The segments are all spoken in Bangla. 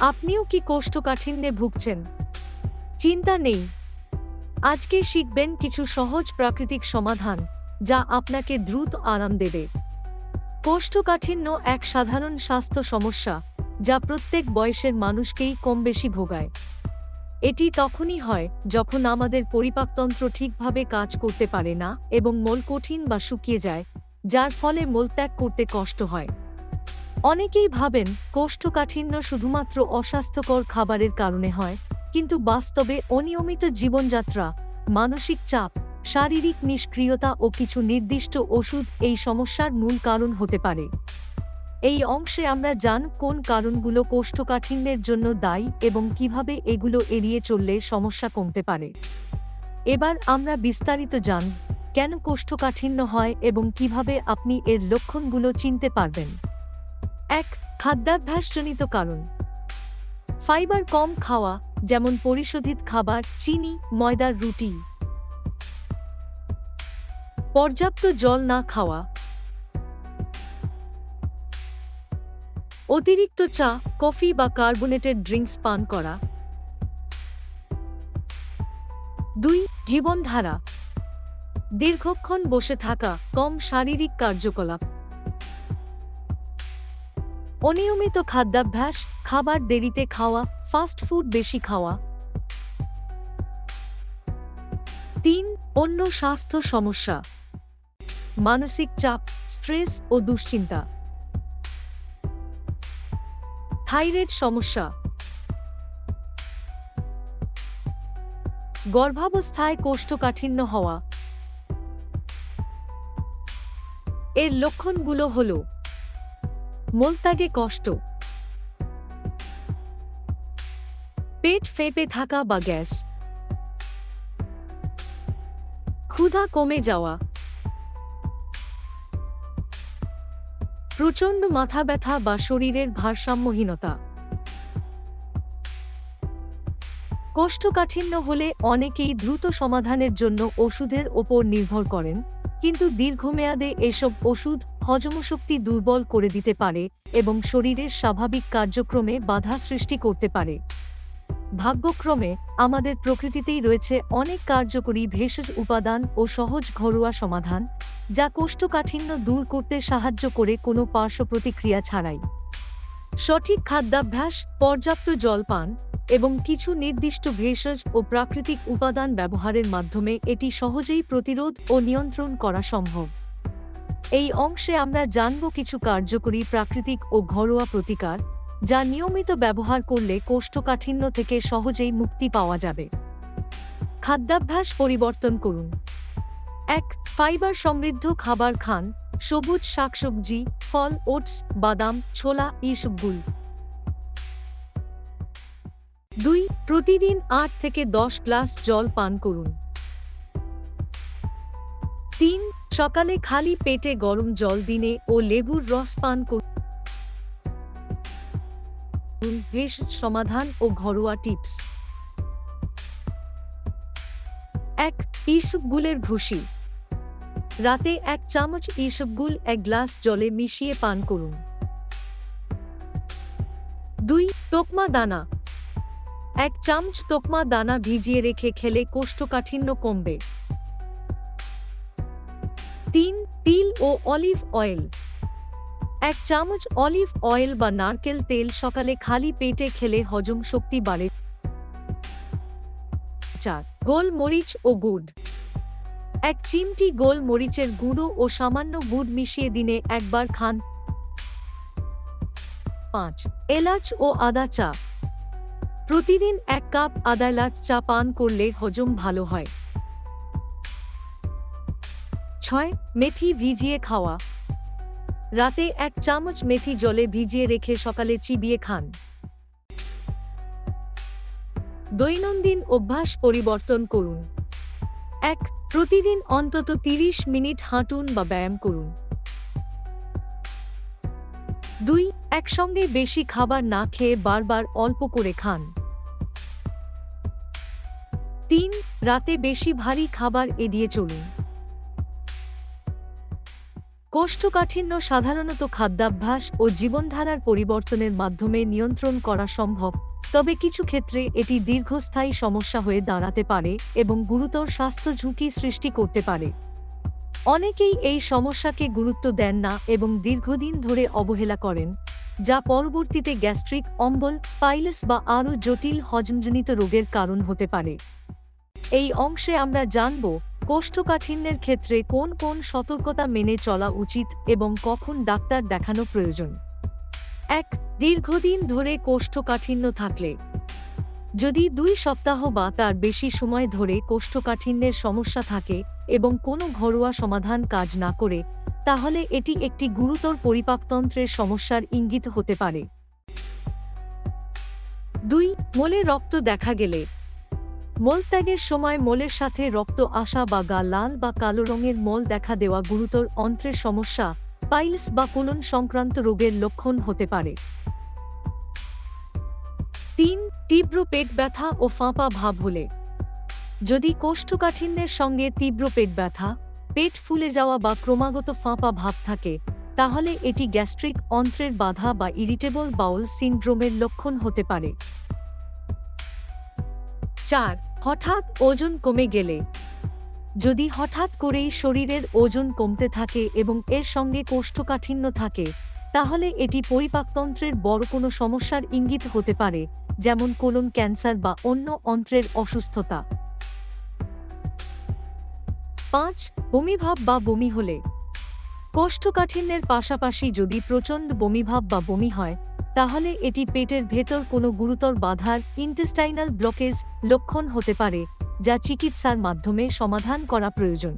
আপনিও কি কোষ্ঠকাঠিন্যে ভুগছেন? চিন্তা নেই। আজকে শিখবেন কিছু সহজ প্রাকৃতিক সমাধান, যা আপনাকে দ্রুত আরাম দেবে। কোষ্ঠকাঠিন্য এক সাধারণ স্বাস্থ্য সমস্যা, যা প্রত্যেক বয়সের মানুষকেই কম বেশি ভোগায়। এটি তখনই হয় যখন আমাদের পরিপাকতন্ত্র ঠিকভাবে কাজ করতে পারে না এবং মল কঠিন বা শুকিয়ে যায়, যার ফলে মলত্যাগ করতে কষ্ট হয়। অনেকেই ভাবেন কোষ্ঠকাঠিন্য শুধুমাত্র অস্বাস্থ্যকর খাবারের কারণে হয়, কিন্তু বাস্তবে অনিয়মিত জীবনযাত্রা, মানসিক চাপ, শারীরিক নিষ্ক্রিয়তা ও কিছু নির্দিষ্ট ওষুধ এই সমস্যার মূল কারণ হতে পারে। এই অংশে আমরা জান কোন কারণগুলো কোষ্ঠকাঠিন্যের জন্য দায়ী এবং কীভাবে এগুলো এড়িয়ে চললে সমস্যা কমতে পারে। এবার আমরা বিস্তারিত জান, কেন কোষ্ঠকাঠিন্য হয় এবং কীভাবে আপনি এর লক্ষণগুলো চিনতে পারবেন? এক খাদ্যাভ্যাসজনিত কারণ। ফাইবার কম খাওয়া, যেমন পরিশোধিত খাবার, চিনি, ময়দার রুটি। পর্যাপ্ত জল না খাওয়া। অতিরিক্ত চা, কফি বা কার্বোনেটেড ড্রিঙ্কস পান করা। দুই, জীবনধারা। দীর্ঘক্ষণ বসে থাকা, কম শারীরিক কার্যকলাপ। অনিয়মিত খাদ্যাভ্যাস, খাবার দেরিতে খাওয়া ফাস্ট ফুড বেশি খাওয়া। তিন, অন্য স্বাস্থ্য সমস্যা। মানসিক চাপ স্ট্রেস ও দুশ্চিন্তা। থাইরয়েড সমস্যা। গর্ভাবস্থায় কোষ্ঠকাঠিন্য হওয়া। এর লক্ষণগুলো হল মলত্যাগে কষ্ট। পেট ফেপে থাকা বা গ্যাস। ক্ষুধা কমে যাওয়া। প্রচণ্ড মাথা ব্যথা বা শরীরের ভারসাম্যহীনতা। কোষ্ঠকাঠিন্য হলে অনেকেই দ্রুত সমাধানের জন্য ওষুধের ওপর নির্ভর করেন। কিন্তু দীর্ঘমেয়াদে এসব ওষুধ হজমশক্তি দুর্বল করে দিতে পারে এবং শরীরের স্বাভাবিক কার্যক্রমে বাধা সৃষ্টি করতে পারে। ভাগ্যক্রমে, আমাদের প্রকৃতিতেই রয়েছে অনেক কার্যকরী ভেষজ উপাদান ও সহজ ঘরোয়া সমাধান, যা কোষ্ঠকাঠিন্য দূর করতে সাহায্য করে কোনো পার্শ্ব প্রতিক্রিয়া ছাড়াই। সঠিক খাদ্যাভ্যাস, পর্যাপ্ত জল পান এবং কিছু নির্দিষ্ট ভেষজ ও প্রাকৃতিক উপাদান ব্যবহারের মাধ্যমে এটি সহজেই প্রতিরোধ ও নিয়ন্ত্রণ করা সম্ভব। এই অংশে আমরা জানব কিছু কার্যকরী প্রাকৃতিক ও ঘরোয়া প্রতিকার, যা নিয়মিত ব্যবহার করলে কোষ্ঠকাঠিন্য থেকে সহজেই মুক্তি পাওয়া যাবে। খাদ্যাভ্যাস পরিবর্তন করুন। এক, ফাইবার সমৃদ্ধ খাবার খান। সবুজ শাকসবজি, ফল, ওটস, বাদাম, ছোলা, ইসবগুল। দুই, প্রতিদিন আট থেকে দশ গ্লাস জল পান করুন। তিন, সকালে খালি পেটে গরম জল দিনে ও লেবুর রস পান করুন। সমাধান ও ঘরোয়া টিপস। এক ইসবগুলের ভুসি। রাতে এক চামচ ইসবগুল এক গ্লাস জলে মিশিয়ে পান করুন। দুই, টোকমা দানা। এক চামচ তোকমা দানা ভিজিয়ে রেখে খেলে কোষ্ঠকাঠিন্য কমবে। তিন, তিল ও অলিভ অয়েল। এক চামচ অলিভ অয়েল বা নারকেল তেল সকালে খালি পেটে খেলে হজম শক্তি বাড়ে। চার, গোলমরিচ ও গুড়। এক চিমটি গোল মরিচের গুঁড়ো ও সামান্য গুড় মিশিয়ে দিনে একবার খান। পাঁচ, এলাচ ও আদা চা। প্রতিদিন এক কাপ আদা এলাচ চা পান করলে হজম ভালো হয়। ছয়, মেথি ভিজিয়ে খাওয়া। রাতে এক চামচ মেথি জলে ভিজিয়ে রেখে সকালে চিবিয়ে খান। দৈনন্দিন অভ্যাস পরিবর্তন করুন। এক, প্রতিদিন অন্তত তিরিশ মিনিট হাঁটুন বা ব্যায়াম করুন। দুই, একসঙ্গে বেশি খাবার না খেয়ে বারবার অল্প করে খান। রাতে বেশি ভারী খাবার এড়িয়ে চলুন। কোষ্ঠকাঠিন্য সাধারণত খাদ্যাভ্যাস ও জীবনধারার পরিবর্তনের মাধ্যমে নিয়ন্ত্রণ করা সম্ভব, তবে কিছু ক্ষেত্রে এটি দীর্ঘস্থায়ী সমস্যা হয়ে দাঁড়াতে পারে এবং গুরুতর স্বাস্থ্য ঝুঁকি সৃষ্টি করতে পারে। অনেকেই এই সমস্যাকে গুরুত্ব দেন না এবং দীর্ঘদিন ধরে অবহেলা করেন, যা পরবর্তীতে গ্যাস্ট্রিক, অম্বল, পাইলস বা আরও জটিল হজমজনিত রোগের কারণ হতে পারে। এই অংশে আমরা জানব কোষ্ঠকাঠিন্যের ক্ষেত্রে কোন কোন সতর্কতা মেনে চলা উচিত এবং কখন ডাক্তার দেখানো প্রয়োজন। এক, দীর্ঘদিন ধরে কোষ্ঠকাঠিন্য থাকলে। যদি দুই সপ্তাহ বা তার বেশি সময় ধরে কোষ্ঠকাঠিন্যের সমস্যা থাকে এবং কোনো ঘরোয়া সমাধান কাজ না করে, তাহলে এটি একটি গুরুতর পরিপাকতন্ত্রের সমস্যার ইঙ্গিত হতে পারে। দুই, মোলে রক্ত দেখা গেলে। মলত্যাগের সময় মোলের সাথে রক্ত আসা বা গা লাল বা কালো রঙের মল দেখা দেওয়া গুরুতর অন্ত্রের সমস্যা, পাইলস বা কোলন সংক্রান্ত রোগের লক্ষণ হতে পারে। তিন, তীব্র পেট ব্যথা ও ফাঁপা ভাব হলে। যদি কোষ্ঠকাঠিন্যের সঙ্গে তীব্র পেট ব্যথা, পেট ফুলে যাওয়া বা ক্রমাগত ফাঁপা ভাব থাকে, তাহলে এটি গ্যাস্ট্রিক অন্ত্রের বাধা বা ইরিটেবল বাউল সিনড্রোমের লক্ষণ হতে পারে। চার, হঠাৎ ওজন কমে গেলে। যদি হঠাৎ করেই শরীরের ওজন কমতে থাকে এবং এর সঙ্গে কোষ্ঠকাঠিন্য থাকে, তাহলে এটি পরিপাকতন্ত্রের বড় কোনো সমস্যার ইঙ্গিত হতে পারে, যেমন কোলন ক্যান্সার বা অন্য অন্ত্রের অসুস্থতা। পাঁচ বমিভাব বা বমি হলে কোষ্ঠকাঠিন্যের পাশাপাশি যদি প্রচণ্ড বমিভাব বা বমি হয়, তাহলে এটি পেটের ভেতর কোনো গুরুতর বাধার ইন্টেস্টাইনাল ব্লকেজ লক্ষণ হতে পারে, যা চিকিৎসার মাধ্যমে সমাধান করা প্রয়োজন।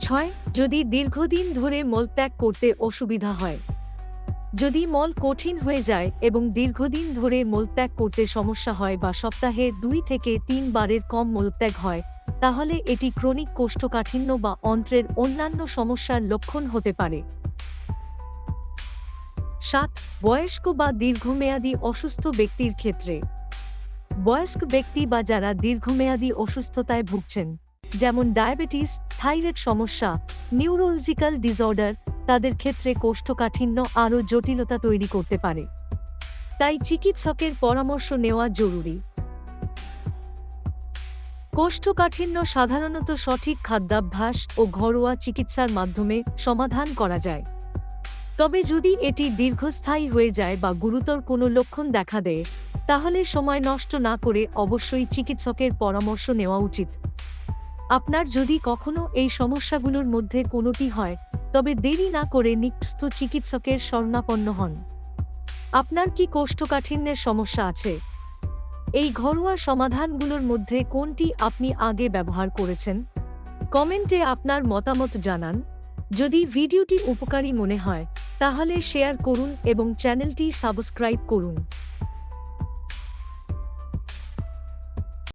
ছয়, যদি দীর্ঘদিন ধরে মলত্যাগ করতে অসুবিধা হয়। যদি মল কঠিন হয়ে যায় এবং দীর্ঘদিন ধরে মলত্যাগ করতে সমস্যা হয় বা সপ্তাহে দুই থেকে তিন বারের কম মলত্যাগ হয় তাহলে এটি ক্রনিক কোষ্ঠকাঠিন্য বা অন্ত্রের অন্যান্য সমস্যার লক্ষণ হতে পারে। সাত, বয়স্ক বা দীর্ঘমেয়াদী অসুস্থ ব্যক্তির ক্ষেত্রে। বয়স্ক ব্যক্তি বা যারা দীর্ঘমেয়াদী অসুস্থতায় ভুগছেন, যেমন ডায়াবেটিস, থাইরয়েড সমস্যা, নিউরোলজিক্যাল ডিসঅর্ডার, তাদের ক্ষেত্রে কোষ্ঠকাঠিন্য আরও জটিলতা তৈরি করতে পারে। তাই চিকিৎসকের পরামর্শ নেওয়া জরুরি। কোষ্ঠকাঠিন্য সাধারণত সঠিক খাদ্যাভ্যাস ও ঘরোয়া চিকিৎসার মাধ্যমে সমাধান করা যায়। তবে যদি এটি দীর্ঘস্থায়ী হয়ে যায় বা গুরুতর কোনো লক্ষণ দেখা দেয়, তাহলে সময় নষ্ট না করে অবশ্যই চিকিৎসকের পরামর্শ নেওয়া উচিত। আপনার যদি কখনো এই সমস্যাগুলোর মধ্যে কোনোটি হয়, তবে দেরি না করে নিকটস্থ চিকিৎসকের শরণাপন্ন হন। আপনার কি কোষ্ঠকাঠিন্যের সমস্যা আছে? এই ঘরোয়া সমাধানগুলোর মধ্যে কোনটি আপনি আগে ব্যবহার করেছেন? কমেন্টে আপনার মতামত জানান। যদি ভিডিওটি উপকারী মনে হয়, তাহলে শেয়ার করুন এবং চ্যানেলটি সাবস্ক্রাইব করুন।